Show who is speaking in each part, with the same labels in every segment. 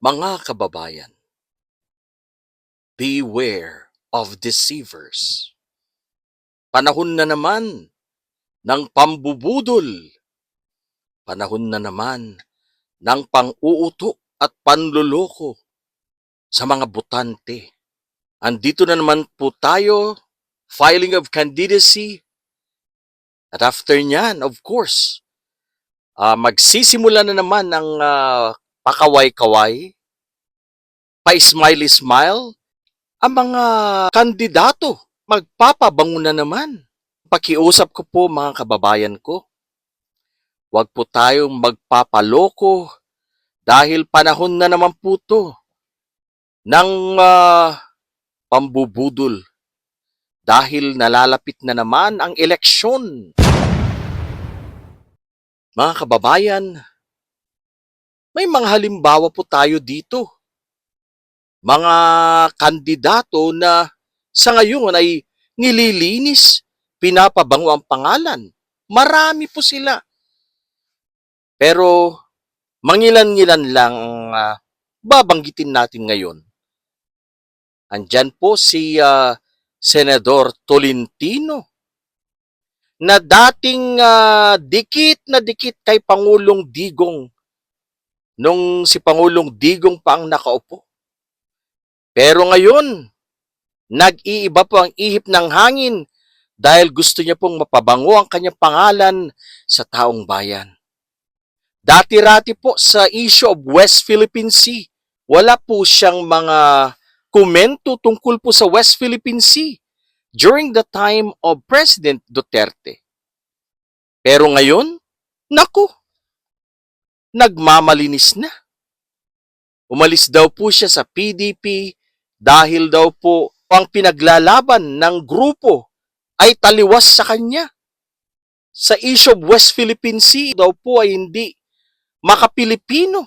Speaker 1: Mga kababayan, beware of deceivers. Panahon na naman ng pambubudol. Panahon na naman ng pang-uuto at panluloko sa mga botante. Andito na naman po tayo, filing of candidacy. At after nyan, of course, ah, magsisimula na naman ang ah, pakaway-kaway, pa-smiley-smile, ang mga kandidato magpapabango na naman. Pakiusap ko po mga kababayan ko, huwag po tayong magpapaloko dahil panahon na naman po to ng ah, pambubudol dahil nalalapit na naman ang eleksyon. Mga kababayan, may mga halimbawa po tayo dito. Mga kandidato na sa ngayon ay nililinis, pinapabango ang pangalan. Marami po sila. Pero mangilan-ngilan lang ang ah, babanggitin natin ngayon. Andyan po si ah, Senador Tolentino na dating ah, dikit na dikit kay Pangulong Digong nung si Pangulong Digong pa ang nakaupo. Pero ngayon, nag-iiba po ang ihip ng hangin dahil gusto niya pong mapabango ang kanyang pangalan sa taong bayan. Dati-rati po sa issue of West Philippine Sea, wala po siyang mga komento tungkol po sa West Philippine Sea during the time of President Duterte. Pero ngayon, naku, nagmamalinis na. Umalis daw po siya sa PDP dahil daw po ang pinaglalaban ng grupo ay taliwas sa kanya. Sa issue of West Philippine Sea daw po ay hindi makapilipino.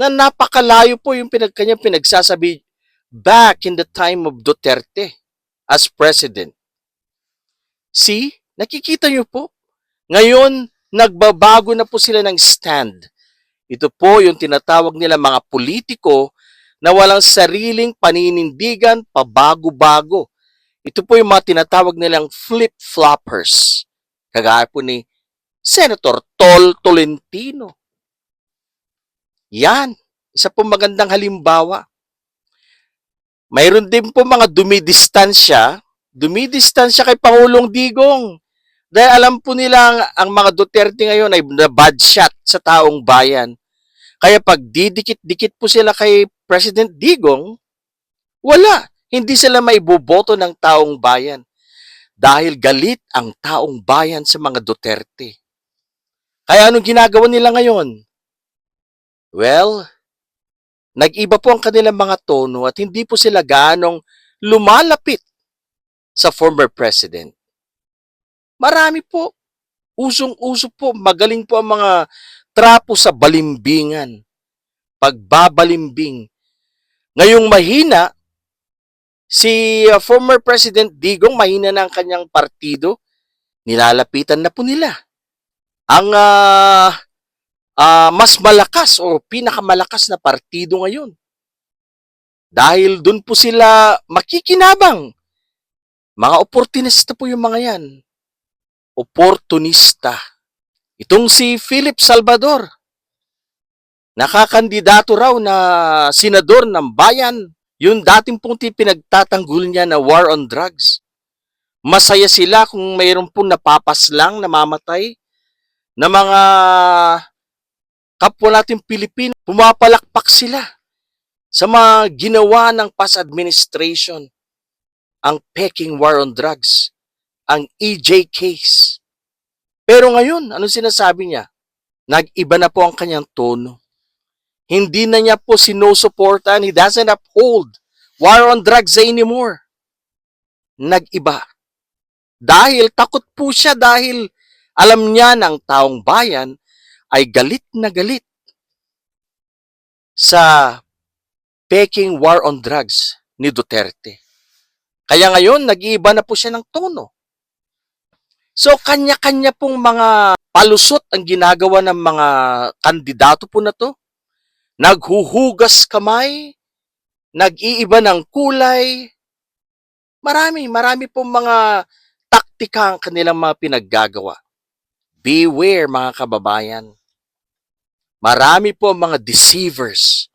Speaker 1: Na napakalayo po yung pinag kanyang pinagsasabi back in the time of Duterte as president. See, nakikita niyo po, ngayon nagbabago na po sila ng stand. Ito po yung tinatawag nila mga politiko na walang sariling paninindigan pabago-bago. Ito po yung mga tinatawag nilang flip-floppers. Kagaya po ni Senator Tol Tolentino. Yan, isa po magandang halimbawa. Mayroon din po mga dumidistansya, dumidistansya kay Pangulong Digong. Dahil alam po nila ang, ang mga Duterte ngayon ay na bad shot sa taong bayan. Kaya pag didikit-dikit po sila kay President Digong, wala. Hindi sila maiboboto ng taong bayan. Dahil galit ang taong bayan sa mga Duterte. Kaya anong ginagawa nila ngayon? Well, nag-iba po ang kanilang mga tono at hindi po sila ganong lumalapit sa former president. Marami po. Usong-uso po. Magaling po ang mga trapo sa balimbingan. Pagbabalimbing. Ngayong mahina, si uh, former President Digong, mahina na ang kanyang partido, nilalapitan na po nila. Ang ah, ah, mas malakas o pinakamalakas na partido ngayon. Dahil dun po sila makikinabang. Mga oportunista po yung mga yan. Oportunista. Itong si Philip Salvador, nakakandidato raw na senador ng bayan, yung dating pong pinagtatanggol niya na war on drugs. Masaya sila kung mayroon pong napapaslang, namamatay, na mga kapwa natin Pilipino, pumapalakpak sila sa mga ginawa ng past administration, ang Peking War on Drugs, ang EJ case. Pero ngayon, ano sinasabi niya? Nag-iba na po ang kanyang tono. Hindi na niya po sinusuportan, he doesn't uphold war on drugs anymore. Nag-iba. Dahil takot po siya dahil alam niya ng taong bayan ay galit na galit sa Peking War on Drugs ni Duterte. Kaya ngayon, nag-iiba na po siya ng tono. So, kanya-kanya pong mga palusot ang ginagawa ng mga kandidato po na to. naghuhugas kamay, nag-iiba ng kulay. Marami, marami pong mga taktika ang kanilang mga pinaggagawa. Beware mga kababayan. Marami po ang mga deceivers.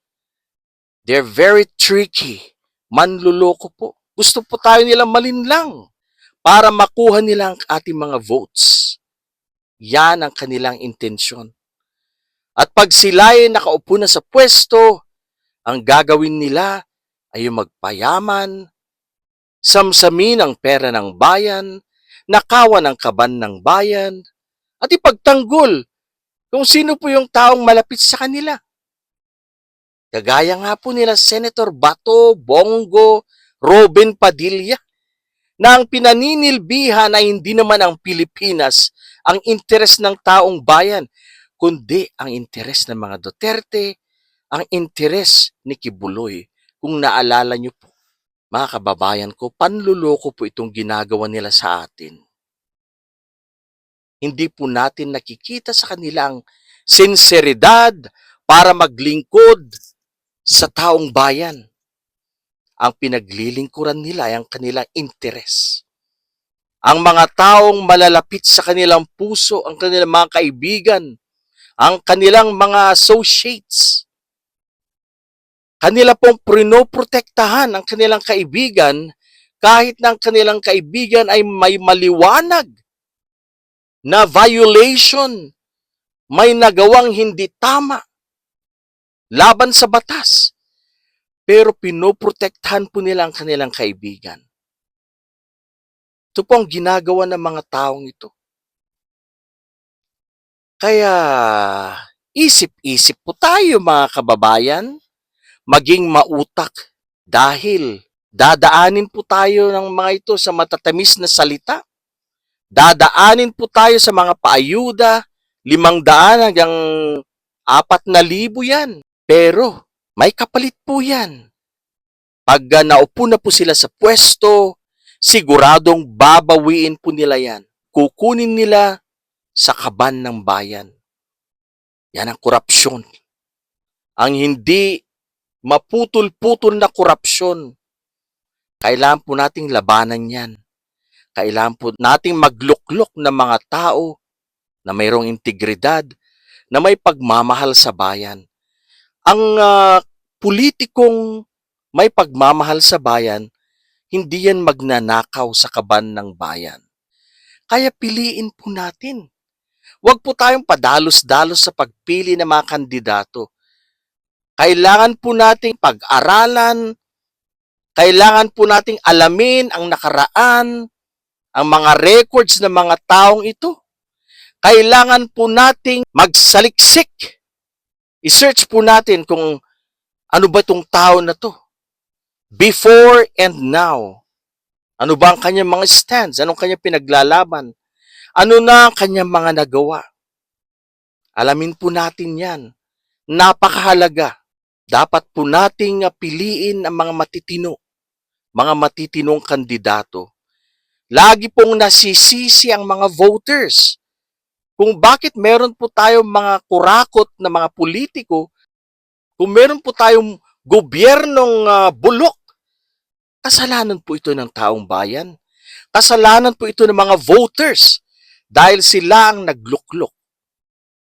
Speaker 1: They're very tricky. Manluloko po. Gusto po tayo nilang malinlang para makuha nila ang ating mga votes. Yan ang kanilang intensyon. At pag sila ay nakaupo na sa pwesto, ang gagawin nila ay magpayaman, samsamin ang pera ng bayan, nakawan ang kaban ng bayan, at ipagtanggol kung sino po yung taong malapit sa kanila. Kagaya nga po nila Senator Bato, Bongo, Robin Padilla, na ang pinaninilbihan ay hindi naman ang Pilipinas ang interes ng taong bayan, kundi ang interes ng mga Duterte, ang interes ni Kibuloy. Kung naalala niyo po, mga kababayan ko, panluloko po itong ginagawa nila sa atin. Hindi po natin nakikita sa kanilang sinseridad para maglingkod sa taong bayan. Ang pinaglilingkuran nila ay ang kanilang interes. Ang mga taong malalapit sa kanilang puso, ang kanilang mga kaibigan, ang kanilang mga associates. Kanila pong prinoprotektahan ang kanilang kaibigan kahit ng kanilang kaibigan ay may maliwanag na violation, may nagawang hindi tama laban sa batas. Pero pinoprotektahan po nila ang kanilang kaibigan. Ito po ang ginagawa ng mga taong ito. Kaya isip-isip po tayo mga kababayan, maging mautak dahil dadaanin po tayo ng mga ito sa matatamis na salita. Dadaanin po tayo sa mga paayuda, limang daan hanggang apat na libo yan. Pero may kapalit po yan. Pag uh, naupo na po sila sa pwesto, siguradong babawiin po nila yan. Kukunin nila sa kaban ng bayan. Yan ang korupsyon. Ang hindi maputol-putol na korupsyon. Kailangan po nating labanan yan. Kailangan po nating magluklok ng mga tao na mayroong integridad, na may pagmamahal sa bayan. Ang uh, politikong may pagmamahal sa bayan, hindi yan magnanakaw sa kaban ng bayan. Kaya piliin po natin. Huwag po tayong padalos-dalos sa pagpili ng mga kandidato. Kailangan po nating pag-aralan, kailangan po nating alamin ang nakaraan, ang mga records ng mga taong ito. Kailangan po nating magsaliksik. I-search po natin kung ano ba itong tao na to. Before and now. Ano ba ang kanyang mga stands? Anong kanyang pinaglalaban? Ano na ang kanyang mga nagawa? Alamin po natin yan. Napakahalaga. Dapat po nating piliin ang mga matitino, mga matitinong kandidato. Lagi pong nasisisi ang mga voters kung bakit meron po tayong mga kurakot na mga politiko, kung meron po tayong gobyernong uh, bulok, kasalanan po ito ng taong bayan. Kasalanan po ito ng mga voters dahil sila ang nagluklok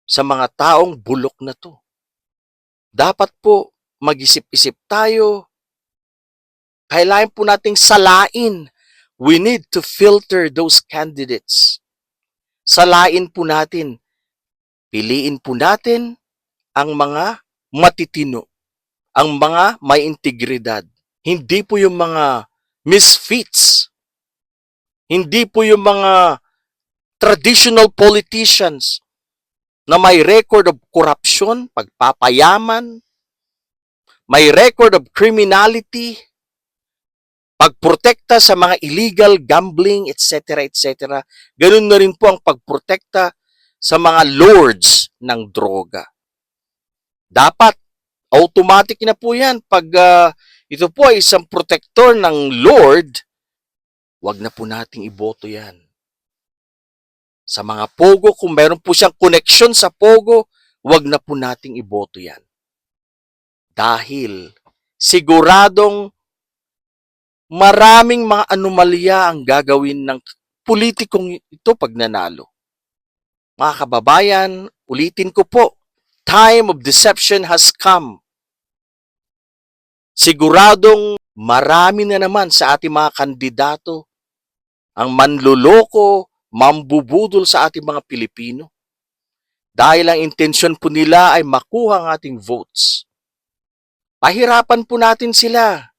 Speaker 1: sa mga taong bulok na to. Dapat po mag-isip-isip tayo. Kailangan po nating salain. We need to filter those candidates. Salain po natin. Piliin po natin ang mga matitino, ang mga may integridad. Hindi po yung mga misfits. Hindi po yung mga traditional politicians na may record of corruption, pagpapayaman, may record of criminality, pagprotekta sa mga illegal gambling, etc., etc. Ganun na rin po ang pagprotekta sa mga lords ng droga. Dapat, automatic na po yan. Pag uh, ito po ay isang protector ng lord, wag na po nating iboto yan sa mga Pogo, kung meron po siyang connection sa Pogo, wag na po nating iboto yan. Dahil siguradong maraming mga anomalya ang gagawin ng politikong ito pag nanalo. Mga kababayan, ulitin ko po, time of deception has come. Siguradong marami na naman sa ating mga kandidato ang manluloko, mambubudol sa ating mga Pilipino. Dahil ang intensyon po nila ay makuha ang ating votes. Pahirapan po natin sila.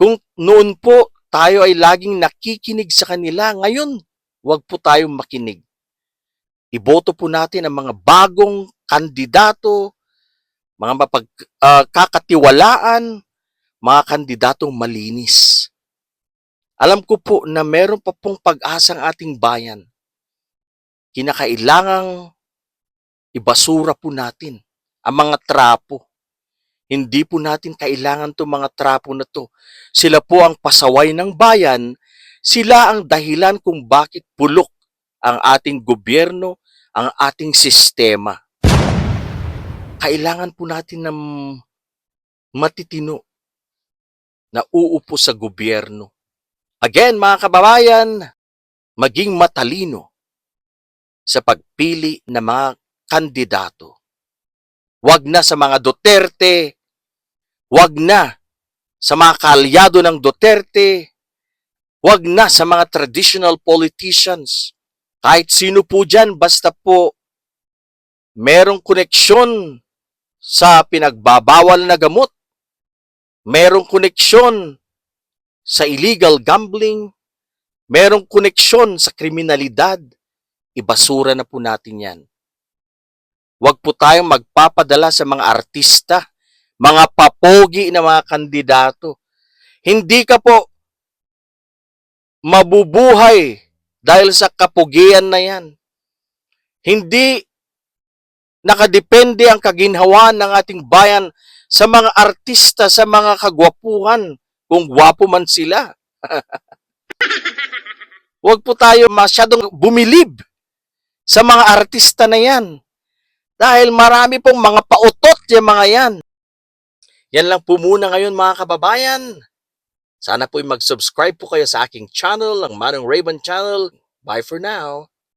Speaker 1: Kung noon po tayo ay laging nakikinig sa kanila, ngayon wag po tayong makinig. Iboto po natin ang mga bagong kandidato, mga mapagkakatiwalaan, mga kandidatong malinis. Alam ko po na meron pa pong pag-asa ang ating bayan. Kinakailangang ibasura po natin ang mga trapo. Hindi po natin kailangan to mga trapo na to. Sila po ang pasaway ng bayan. Sila ang dahilan kung bakit bulok ang ating gobyerno, ang ating sistema. Kailangan po natin ng matitino na uupo sa gobyerno. Again, mga kababayan, maging matalino sa pagpili ng mga kandidato. Huwag na sa mga Duterte, huwag na sa mga kaalyado ng Duterte, huwag na sa mga traditional politicians. Kahit sino po dyan, basta po merong koneksyon sa pinagbabawal na gamot, merong koneksyon sa illegal gambling, merong koneksyon sa kriminalidad, ibasura na po natin yan. Huwag po tayong magpapadala sa mga artista, mga papogi na mga kandidato. Hindi ka po mabubuhay dahil sa kapugian na yan. Hindi nakadepende ang kaginhawa ng ating bayan sa mga artista, sa mga kagwapuhan, kung gwapo man sila. Huwag po tayo masyadong bumilib sa mga artista na yan. Dahil marami pong mga pautot yung mga yan. Yan lang po muna ngayon mga kababayan. Sana po'y mag-subscribe po kayo sa aking channel, ang Manong Raven Channel. Bye for now.